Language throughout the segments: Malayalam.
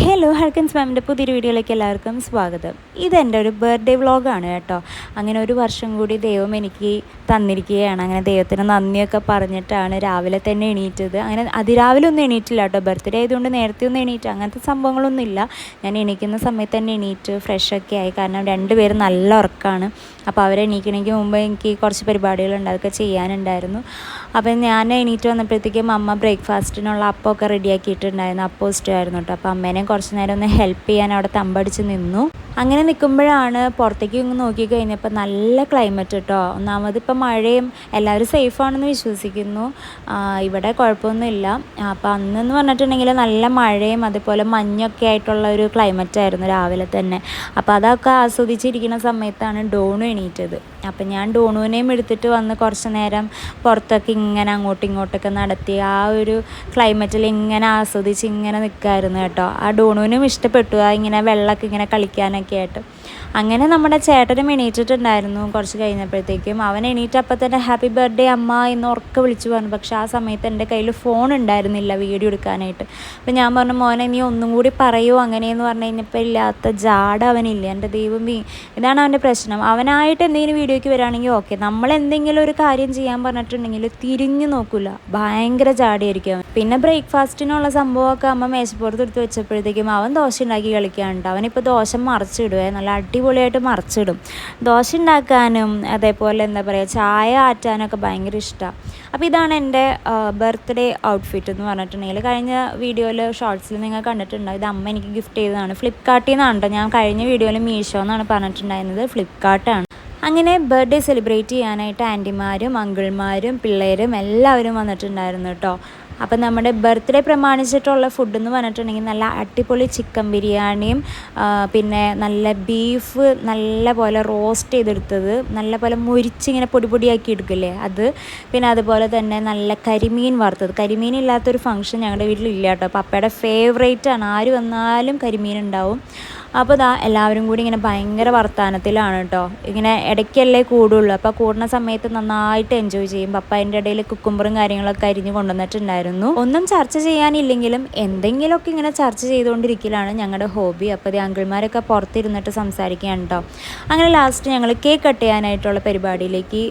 ഹലോ ഹൽക്കൻസ് മാമിന്റെ പുതിയൊരു വീഡിയോയിലേക്ക് എല്ലാവർക്കും സ്വാഗതം. ഇതെന്റെ ഒരു ബർത്ത്ഡേ വ്ളോഗാണ് കേട്ടോ. അങ്ങനെ ഒരു വർഷം കൂടി ദൈവം എനിക്ക് തന്നിരിക്കുകയാണ്. അങ്ങനെ ദൈവത്തിന് നന്ദിയൊക്കെ പറഞ്ഞിട്ടാണ് രാവിലെ തന്നെ എണീറ്റത്. അങ്ങനെ അതിരാവിലെ ഒന്നും എണീറ്റില്ല കേട്ടോ. ബർത്ത്ഡേ ആയതുകൊണ്ട് നേരത്തെ ഒന്നും എണീറ്റ് അങ്ങനത്തെ സംഭവങ്ങളൊന്നും ഇല്ല. ഞാൻ എണീക്കുന്ന സമയത്ത് തന്നെ എണീറ്റ് ഫ്രഷൊക്കെ ആയി. കാരണം രണ്ടുപേരും നല്ല ഉറക്കമാണ് അപ്പോൾ അവരെ എണീക്കണമെങ്കിൽ മുമ്പ് എനിക്ക് കുറച്ച് പരിപാടികളുണ്ട്. അതൊക്കെ ചെയ്യാനുണ്ടായിരുന്നു. അപ്പം ഞാൻ എണീറ്റ് വന്നപ്പോഴത്തേക്കും അമ്മ ബ്രേക്ക്ഫാസ്റ്റിനുള്ള അപ്പമൊക്കെ റെഡിയാക്കിയിട്ടുണ്ടായിരുന്നു. അപ്പോൾ ഇഷ്ടമായിരുന്നു കേട്ടോ. അപ്പോൾ അമ്മേനെ കുറച്ച് നേരം ഒന്ന് ഹെൽപ്പ് ചെയ്യാൻ അവിടെ തമ്പടിച്ച് നിന്നു. അങ്ങനെ നിൽക്കുമ്പോഴാണ് പുറത്തേക്ക് ഇങ്ങ് നോക്കി കഴിഞ്ഞപ്പോൾ നല്ല ക്ലൈമറ്റ് കേട്ടോ. ഒന്നാമത് ഇപ്പം മഴയും എല്ലാവരും സേഫാണെന്ന് വിശ്വസിക്കുന്നു. ഇവിടെ കുഴപ്പമൊന്നുമില്ല. അപ്പോൾ അന്നെന്ന് പറഞ്ഞിട്ടുണ്ടെങ്കിൽ നല്ല മഴയും അതുപോലെ മഞ്ഞൊക്കെ ആയിട്ടുള്ള ഒരു ക്ലൈമറ്റ് ആയിരുന്നു രാവിലെ തന്നെ. അപ്പോൾ അതൊക്കെ ആസ്വദിച്ചിരിക്കുന്ന സമയത്താണ് ഡോണു എണീറ്റത്. അപ്പം ഞാൻ ഡോണുവിനെയും എടുത്തിട്ട് വന്ന് കുറച്ച് നേരം പുറത്തൊക്കെ ഇങ്ങനെ അങ്ങോട്ടും ഇങ്ങോട്ടൊക്കെ നടത്തി ആ ഒരു ക്ലൈമറ്റിൽ ഇങ്ങനെ ആസ്വദിച്ച് ഇങ്ങനെ നിൽക്കുമായിരുന്നു കേട്ടോ. ആ ഡോണുവിനും ഇഷ്ടപ്പെട്ടു. ആ ഇങ്ങനെ വെള്ളമൊക്കെ ഇങ്ങനെ കളിക്കാനൊക്കെ ആയിട്ട്. അങ്ങനെ നമ്മുടെ ചേട്ടനും എണീറ്റിട്ടുണ്ടായിരുന്നു കുറച്ച് കഴിഞ്ഞപ്പോഴത്തേക്കും. അവൻ എണീറ്റപ്പോൾ തന്നെ ഹാപ്പി ബർത്ത്ഡേ അമ്മ എന്ന് ഉറക്കെ വിളിച്ചു പറഞ്ഞു. പക്ഷേ ആ സമയത്ത് എന്റെ കയ്യിൽ ഫോൺ ഉണ്ടായിരുന്നില്ല വീഡിയോ എടുക്കാനായിട്ട്. അപ്പം ഞാൻ പറഞ്ഞു മോനെ നീ ഒന്നും കൂടി പറയുമോ അങ്ങനെയെന്ന് പറഞ്ഞു കഴിഞ്ഞപ്പോൾ ഇല്ലാത്ത ജാട അവനില്ല? എന്റെ ദൈവമേ ഇതാണ് അവന്റെ പ്രശ്നം. അവനായിട്ട് എന്തെങ്കിലും വീഡിയോയ്ക്ക് വരാണെങ്കിൽ ഓക്കെ നമ്മൾ എന്തെങ്കിലും ഒരു കാര്യം ചെയ്യാൻ പറഞ്ഞിട്ടുണ്ടെങ്കിൽ തിരിഞ്ഞു നോക്കില്ല ഭയങ്കര ജാടിയായിരിക്കും അവൻ. പിന്നെ ബ്രേക്ക്ഫാസ്റ്റിനുള്ള സംഭവമൊക്കെ അമ്മ മേശപ്പുറത്ത് എടുത്ത് വെച്ചപ്പോഴത്തേക്കും അവൻ ദോശ ഉണ്ടാക്കി കളിക്കാനുണ്ട്. അവനിപ്പോൾ ദോശ മറിച്ചിടുവേ. നല്ല അടിപൊളിയായിട്ട് മറിച്ചിടും. ദോശ ഉണ്ടാക്കാനും അതേപോലെ എന്താ പറയുക ചായ ആറ്റാനൊക്കെ ഭയങ്കര ഇഷ്ടമാണ് അപ്പോൾ ഇതാണ് എന്റെ ബർത്ത്ഡേ ഔട്ട്ഫിറ്റ് എന്ന് പറഞ്ഞിട്ടുണ്ടെങ്കിൽ കഴിഞ്ഞ വീഡിയോയിൽ ഷോർട്സിൽ നിങ്ങൾ കണ്ടിട്ടുണ്ടാവും ഇത് അമ്മ എനിക്ക് ഗിഫ്റ്റ് ചെയ്തതാണ്. ഫ്ലിപ്കാർട്ടിൽ നിന്നാണ് കേട്ടോ ഞാൻ കഴിഞ്ഞ വീഡിയോയിൽ മീഷോ എന്നാണ് പറഞ്ഞിട്ടുണ്ടായിരുന്നത്. ഫ്ലിപ്കാർട്ടാണ് അങ്ങനെ ബർത്ത്ഡേ സെലിബ്രേറ്റ് ചെയ്യാനായിട്ട് ആന്റിമാരും അങ്കിൾമാരും പിള്ളേരും എല്ലാവരും വന്നിട്ടുണ്ടായിരുന്നു കേട്ടോ അപ്പം നമ്മുടെ ബർത്ത്ഡേ പ്രമാണിച്ചിട്ടുള്ള ഫുഡ് എന്ന് പറഞ്ഞിട്ടുണ്ടെങ്കിൽ നല്ല അടിപൊളി ചിക്കൻ ബിരിയാണിയും പിന്നെ നല്ല ബീഫ് നല്ല പോലെ റോസ്റ്റ് ചെയ്തെടുത്തത് നല്ല പോലെ മുരിച്ചിങ്ങനെ പൊടി പൊടിയാക്കി എടുക്കില്ലേ അത്. പിന്നെ അതുപോലെ തന്നെ നല്ല കരിമീൻ വറുത്തത്. കരിമീൻ ഇല്ലാത്തൊരു ഫംഗ്ഷൻ ഞങ്ങളുടെ വീട്ടിൽ ഇല്ല കേട്ടോ. അപ്പയുടെ ഫേവറേറ്റ് ആണ്. ആര് വന്നാലും കരിമീൻ ഉണ്ടാവും. അപ്പോൾ ഇതാ എല്ലാവരും കൂടി ഇങ്ങനെ ഭയങ്കര വർത്താനത്തിലാണ് കേട്ടോ. ഇങ്ങനെ ഇടയ്ക്കല്ലേ കൂടുള്ളൂ. അപ്പോൾ കൂടുന്ന സമയത്ത് നന്നായിട്ട് എൻജോയ് ചെയ്യും പപ്പ അതിന്റെ ഇടയിൽ കുക്കുമ്പറും കാര്യങ്ങളൊക്കെ അരിഞ്ഞ് കൊണ്ടുവന്നിട്ടുണ്ടായിരുന്നു. ഒന്നും ചർച്ച ചെയ്യാനില്ലെങ്കിലും എന്തെങ്കിലുമൊക്കെ ഇങ്ങനെ ചർച്ച ചെയ്തുകൊണ്ടിരിക്കലാണ് ഞങ്ങളുടെ ഹോബി. അപ്പോൾ ഈ അങ്കിൾമാരൊക്കെ പുറത്തിരുന്നിട്ട് സംസാരിക്കുകയാണ് കേട്ടോ. അങ്ങനെ ലാസ്റ്റ് ഞങ്ങൾ കേക്ക് കട്ട് ചെയ്യാനായിട്ടുള്ള പരിപാടിയിലേക്ക്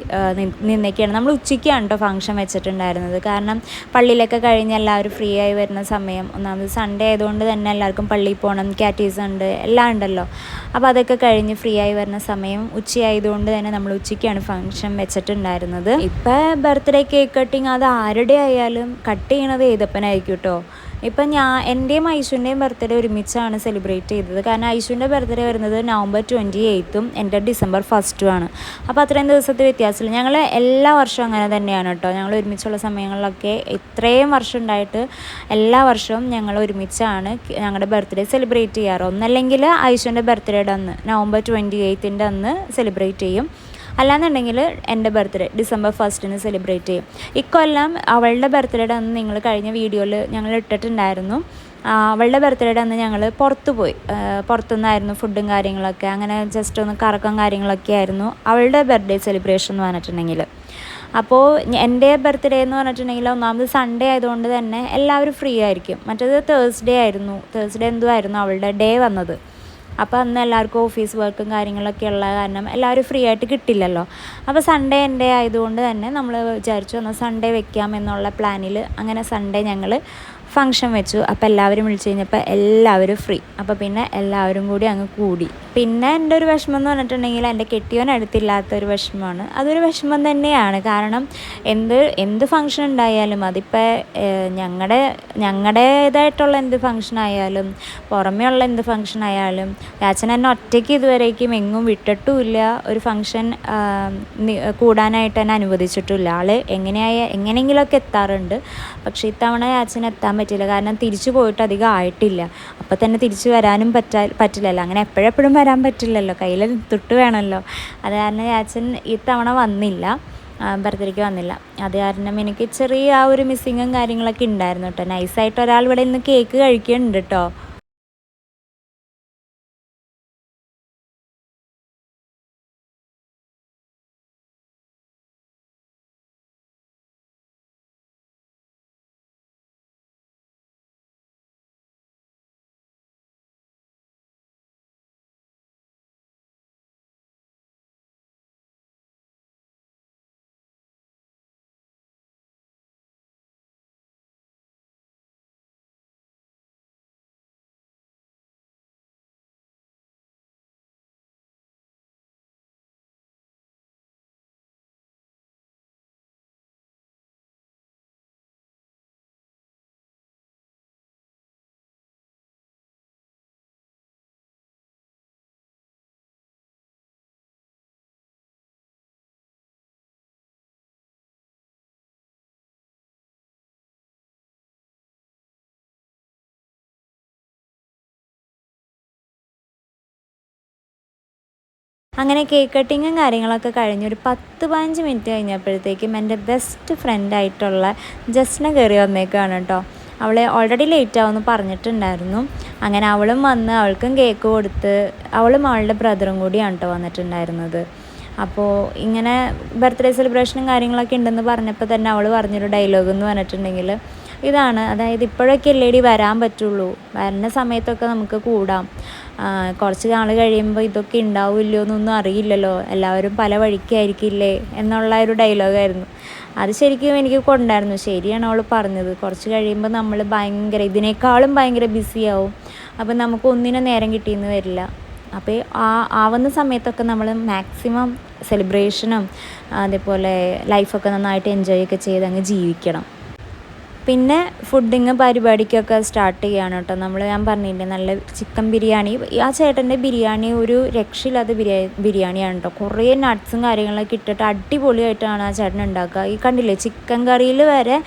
നിന്നേക്കാണ്. നമ്മൾ ഉച്ചയ്ക്കാണ് കേട്ടോ ഫംഗ്ഷൻ വെച്ചിട്ടുണ്ടായിരുന്നത്. കാരണം പള്ളിയിലൊക്കെ കഴിഞ്ഞ് എല്ലാവരും ഫ്രീ ആയി വരുന്ന സമയം ഒന്നാമത് സൺഡേ ആയതുകൊണ്ട് തന്നെ എല്ലാവർക്കും പള്ളിയിൽ പോകണം കാറ്റീസ് ഉണ്ട് എല്ലാം ഉണ്ടല്ലോ. അപ്പോൾ അതൊക്കെ കഴിഞ്ഞ് ഫ്രീ ആയി വരുന്ന സമയം ഉച്ചയായതുകൊണ്ട് തന്നെ നമ്മൾ ഉച്ചയ്ക്കാണ് ഫംഗ്ഷൻ വെച്ചിട്ടുണ്ടായിരുന്നത്. ഇപ്പം ബർത്ത്ഡേ കേക്ക് കട്ടിങ് അത് ആരുടെ ആയാലും കട്ട് ചെയ്യണത് ഏതപ്പനായിരിക്കും കേട്ടോ ഇപ്പം ഞാൻ എന്റെയും ഐശുവിന്റെയും ബർത്ത്ഡേ ഒരുമിച്ചാണ് സെലിബ്രേറ്റ് ചെയ്തത്. കാരണം ഐശുവിന്റെ ബർത്ത്ഡേ വരുന്നത് നവംബർ ട്വന്റി എയ്ത്തും എന്റെ ഡിസംബർ ഫസ്റ്റും ആണ്. അപ്പോൾ അത്രയും ദിവസത്തെ വ്യത്യാസമില്ല. ഞങ്ങൾ എല്ലാ വർഷവും അങ്ങനെ തന്നെയാണ് കേട്ടോ. ഞങ്ങൾ ഒരുമിച്ചുള്ള സമയങ്ങളിലൊക്കെ ഇത്രയും വർഷം ഉണ്ടായിട്ട് എല്ലാ വർഷവും ഞങ്ങൾ ഒരുമിച്ചാണ് ഞങ്ങളുടെ ബർത്ത്ഡേ സെലിബ്രേറ്റ് ചെയ്യാറ്. ഒന്നല്ലെങ്കിൽ ഐശുവിന്റെ ബർത്ത്ഡേയുടെ അന്ന് നവംബർ ട്വന്റി എയ്ത്തിന്റെ അന്ന് സെലിബ്രേറ്റ് ചെയ്യും. അല്ലാന്നുണ്ടെങ്കിൽ എന്റെ ബർത്ത്ഡേ ഡിസംബർ ഫസ്റ്റിന് സെലിബ്രേറ്റ് ചെയ്യും. ഇക്കൊല്ലം അവളുടെ ബർത്ത്ഡേയുടെ അന്ന് നിങ്ങൾ കഴിഞ്ഞ വീഡിയോയിൽ ഞങ്ങൾ ഇട്ടിട്ടുണ്ടായിരുന്നു. അവളുടെ ബർത്ത്ഡേയുടെ അന്ന് ഞങ്ങൾ പുറത്തു പോയി. പുറത്തുനിന്നായിരുന്നു ഫുഡും കാര്യങ്ങളൊക്കെ. അങ്ങനെ ജസ്റ്റ് ഒന്ന് കറക്കം കാര്യങ്ങളൊക്കെ ആയിരുന്നു. അവളുടെ ബർത്ത്ഡേ സെലിബ്രേഷൻ എന്ന് പറഞ്ഞിട്ടുണ്ടെങ്കിൽ. അപ്പോൾ എന്റെ ബർത്ത്ഡേ എന്ന് പറഞ്ഞിട്ടുണ്ടെങ്കിൽ ഒന്നാമത് സൺഡേ ആയതുകൊണ്ട് തന്നെ എല്ലാവരും ഫ്രീ ആയിരിക്കും. മറ്റേത് തേഴ്സ്ഡേ ആയിരുന്നു. തേഴ്സ്ഡേ എന്തോ ആയിരുന്നു അവളുടെ ഡേ വന്നത്. അപ്പോൾ അന്ന് എല്ലാവർക്കും ഓഫീസ് വർക്കും കാര്യങ്ങളൊക്കെ ഉള്ള കാരണം എല്ലാവരും ഫ്രീ ആയിട്ട് കിട്ടില്ലല്ലോ. അപ്പോൾ സൺഡേ എന്റെ ആയതുകൊണ്ട് തന്നെ നമ്മൾ വിചാരിച്ചു എന്നാൽ സൺഡേ വെക്കാം എന്നുള്ള പ്ലാനിൽ അങ്ങനെ സൺഡേ ഞങ്ങൾ ഫങ്ഷൻ വെച്ചു. അപ്പോൾ എല്ലാവരും വിളിച്ചു കഴിഞ്ഞപ്പോൾ എല്ലാവരും ഫ്രീ അപ്പോൾ പിന്നെ എല്ലാവരും കൂടി അങ്ങ് കൂടി. പിന്നെ എന്റെ ഒരു വിഷമം എന്ന് പറഞ്ഞിട്ടുണ്ടെങ്കിൽ എന്റെ കെട്ടിയോൻ അടുത്തില്ലാത്ത ഒരു വിഷമമാണ്. അതൊരു വിഷമം തന്നെയാണ്. കാരണം എന്ത് എന്ത് ഫങ്ഷൻ ഉണ്ടായാലും അതിപ്പോൾ ഞങ്ങളുടെ ഞങ്ങളുടേതായിട്ടുള്ള എന്ത് ഫങ്ഷൻ ആയാലും പുറമേ ഉള്ള എന്ത് ഫങ്ഷൻ ആയാലും രാജൻ എന്നെ ഒറ്റയ്ക്ക് ഇതുവരേക്കും എങ്ങും വിട്ടിട്ടുമില്ല. ഒരു ഫങ്ഷൻ കൂടാനായിട്ട് തന്നെ അനുവദിച്ചിട്ടില്ല. ആൾ എങ്ങനെയായ എങ്ങനെയെങ്കിലുമൊക്കെ എത്താറുണ്ട്. പക്ഷേ ഇത്തവണ അച്ഛൻ എത്താൻ പറ്റില്ല കാരണം തിരിച്ചു പോയിട്ട് അധികം ആയിട്ടില്ല. അപ്പോൾ തന്നെ തിരിച്ചു വരാനും പറ്റാ പറ്റില്ലല്ലോ. അങ്ങനെ എപ്പോഴെപ്പോഴും വരാൻ പറ്റില്ലല്ലോ. കയ്യിൽ തൊട്ട് വേണമല്ലോ. അത് കാരണം ചാച്ചൻ ഇത്തവണ വന്നില്ല. ബർത്ത്ഡേക്ക് വന്നില്ല. അത് കാരണം എനിക്ക് ചെറിയ ആ ഒരു മിസ്സിങ്ങും കാര്യങ്ങളൊക്കെ ഉണ്ടായിരുന്നു കേട്ടോ. നൈസായിട്ട് ഒരാൾ ഇവിടെ ഇന്ന് കേക്ക് കഴിക്കുന്നുണ്ട് കേട്ടോ. അങ്ങനെ കേക്ക് കട്ടിങ്ങും കാര്യങ്ങളൊക്കെ കഴിഞ്ഞ് ഒരു പത്ത് പതിനഞ്ച് മിനിറ്റ് കഴിഞ്ഞപ്പോഴത്തേക്കും എന്റെ ബെസ്റ്റ് ഫ്രണ്ടായിട്ടുള്ള ജസ്ന കയറി വന്നേക്കാണ് കേട്ടോ അവളെ ഓൾറെഡി ലേറ്റ് ആവുമെന്ന് പറഞ്ഞിട്ടുണ്ടായിരുന്നു. അങ്ങനെ അവളും വന്ന് അവൾക്കും കേക്ക് കൊടുത്ത് അവളും അവളുടെ ബ്രദറും കൂടിയാണ് കേട്ടോ വന്നിട്ടുണ്ടായിരുന്നത്. അപ്പോൾ ഇങ്ങനെ ബർത്ത്ഡേ സെലിബ്രേഷനും കാര്യങ്ങളൊക്കെ ഉണ്ടെന്ന് പറഞ്ഞപ്പോൾ തന്നെ അവൾ പറഞ്ഞൊരു ഡയലോഗ് എന്ന് പറഞ്ഞിട്ടുണ്ടെങ്കിൽ ഇതാണ്. അതായത് ഇപ്പോഴൊക്കെ അല്ലേടി വരാൻ പറ്റുള്ളൂ. വരുന്ന സമയത്തൊക്കെ നമുക്ക് കൂടാം. കുറച്ച് നാൾ കഴിയുമ്പോൾ ഇതൊക്കെ ഉണ്ടാവില്ലോ എന്നൊന്നും അറിയില്ലല്ലോ. എല്ലാവരും പല വഴിക്കായിരിക്കില്ലേ എന്നുള്ള ഒരു ഡയലോഗായിരുന്നു അത് ശരിക്കും എനിക്ക് കൊണ്ടായിരുന്നു. ശരിയാണ് അവൾ പറഞ്ഞത്. കുറച്ച് കഴിയുമ്പോൾ നമ്മൾ ഭയങ്കര ഇതിനേക്കാളും ഭയങ്കര ബിസിയാവും അപ്പം നമുക്ക് ഒന്നിനും നേരം കിട്ടിയെന്ന് വരില്ല. അപ്പോൾ ആ ആവുന്ന സമയത്തൊക്കെ നമ്മൾ മാക്സിമം സെലിബ്രേഷനും അതേപോലെ ലൈഫൊക്കെ നന്നായിട്ട് എൻജോയ് ഒക്കെ ചെയ്ത് അങ്ങ് ജീവിക്കണം. പിന്നെ ഫുഡിങ് പരിപാടിക്കൊക്കെ സ്റ്റാർട്ട് ചെയ്യാണ് കേട്ടോ നമ്മൾ ഞാൻ പറഞ്ഞില്ലേ നല്ല ചിക്കൻ ബിരിയാണി. ആ ചേട്ടന്റെ ബിരിയാണി ഒരു രക്ഷയില്ലാത്ത ബിരിയാണി ബിരിയാണിയാണ് കേട്ടോ കുറേ നട്ട്സും കാര്യങ്ങളൊക്കെ ഇട്ടിട്ട് അടിപൊളിയായിട്ടാണ് ആ ചേട്ടൻ ഉണ്ടാക്കുക. ഈ കണ്ടില്ലേ ചിക്കൻ കറിയിൽ വരെ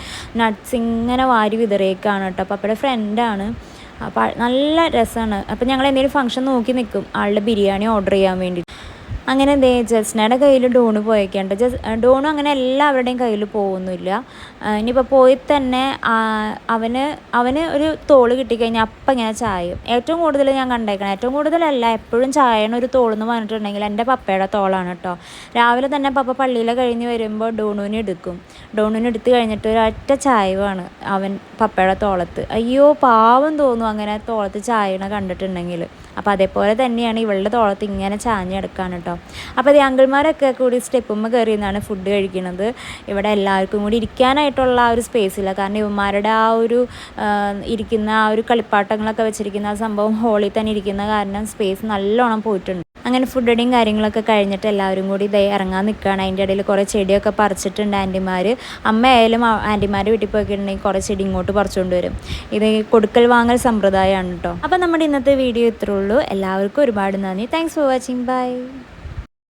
നട്ട്സ് ഇങ്ങനെ വാരി വിതറിയേക്കാണ് കേട്ടോ അപ്പോൾ അപ്പോഴെ ഫ്രണ്ടാണ് അപ്പോൾ നല്ല രസമാണ് അപ്പോൾ ഞങ്ങൾ എന്തെങ്കിലും ഫംഗ്ഷൻ നോക്കി. നിൽക്കും ആളുടെ ബിരിയാണി ഓർഡർ ചെയ്യാൻ വേണ്ടി. അങ്ങനെ ദേ ജസ്നയുടെ കയ്യിൽ ഡോണ് പോയേക്കാണ്ട്. ജസ് ഡോണും അങ്ങനെ എല്ലാവരുടെയും കയ്യിൽ പോകുന്നില്ല ഇനിയിപ്പോൾ പോയി തന്നെ അവന് അവന് ഒരു തോൾ കിട്ടിക്കഴിഞ്ഞാൽ അപ്പം ഇങ്ങനെ ചായും. ഏറ്റവും കൂടുതൽ ഞാൻ കണ്ടേക്കണം ഏറ്റവും കൂടുതലല്ല എപ്പോഴും ചായണ ഒരു തോളെന്ന് പറഞ്ഞിട്ടുണ്ടെങ്കിൽ എന്റെ പപ്പയുടെ തോളാണ് കേട്ടോ. രാവിലെ തന്നെ പപ്പ പള്ളിയിലെ കഴിഞ്ഞ് വരുമ്പോൾ ഡോണുവിനെ എടുക്കും. ഡോണുവിനെ എടുത്തു കഴിഞ്ഞിട്ട് ഒരൊറ്റ ചായവാണ് അവൻ പപ്പയുടെ തോളത്ത്. അയ്യോ പാവം തോന്നും അങ്ങനെ തോളത്ത് ചായണ കണ്ടിട്ടുണ്ടെങ്കിൽ. അപ്പോൾ അതേപോലെ തന്നെയാണ് ഇവളുടെ തോളത്ത് ഇങ്ങനെ ചാഞ്ഞെടുക്കാണ് കേട്ടോ. അപ്പോൾ ഈ അങ്കിൾമാരൊക്കെ കൂടി സ്റ്റെപ്പുമ്മ കയറി നിന്നാണ് ഫുഡ് കഴിക്കുന്നത് ഇവിടെ എല്ലാവർക്കും കൂടി ഇരിക്കാനായിട്ടുള്ള ആ ഒരു സ്പേസ് ഇല്ല. കാരണം ഇവന്മാരുടെ ആ ഒരു ഇരിക്കുന്ന ആ ഒരു കളിപ്പാട്ടങ്ങളൊക്കെ വെച്ചിരിക്കുന്ന ആ സംഭവം ഹോളിൽ തന്നെ ഇരിക്കുന്ന കാരണം സ്പേസ് നല്ലോണം പോയിട്ടുണ്ട്. അങ്ങനെ ഫുഡ് അടിയും കാര്യങ്ങളൊക്കെ കഴിഞ്ഞിട്ട് എല്ലാവരും കൂടി ഇതേ ഇറങ്ങാൻ നിൽക്കുകയാണ് അതിന്റെ ഇടയിൽ കുറേ ചെടിയൊക്കെ പറിച്ചിട്ടുണ്ട് ആന്റിമാർ അമ്മയായാലും ആന്റിമാർ വീട്ടിൽ പോയിട്ടുണ്ടെങ്കിൽ കുറേ ചെടി ഇങ്ങോട്ട് പറിച്ചുകൊണ്ട് വരും. ഇത് കൊടുക്കൽ വാങ്ങൽ സമ്പ്രദായമാണ് കേട്ടോ. അപ്പോൾ നമ്മുടെ ഇന്നത്തെ വീഡിയോ ഇത്രയുള്ളൂ എല്ലാവർക്കും ഒരുപാട് നന്ദി. Thanks for watching bye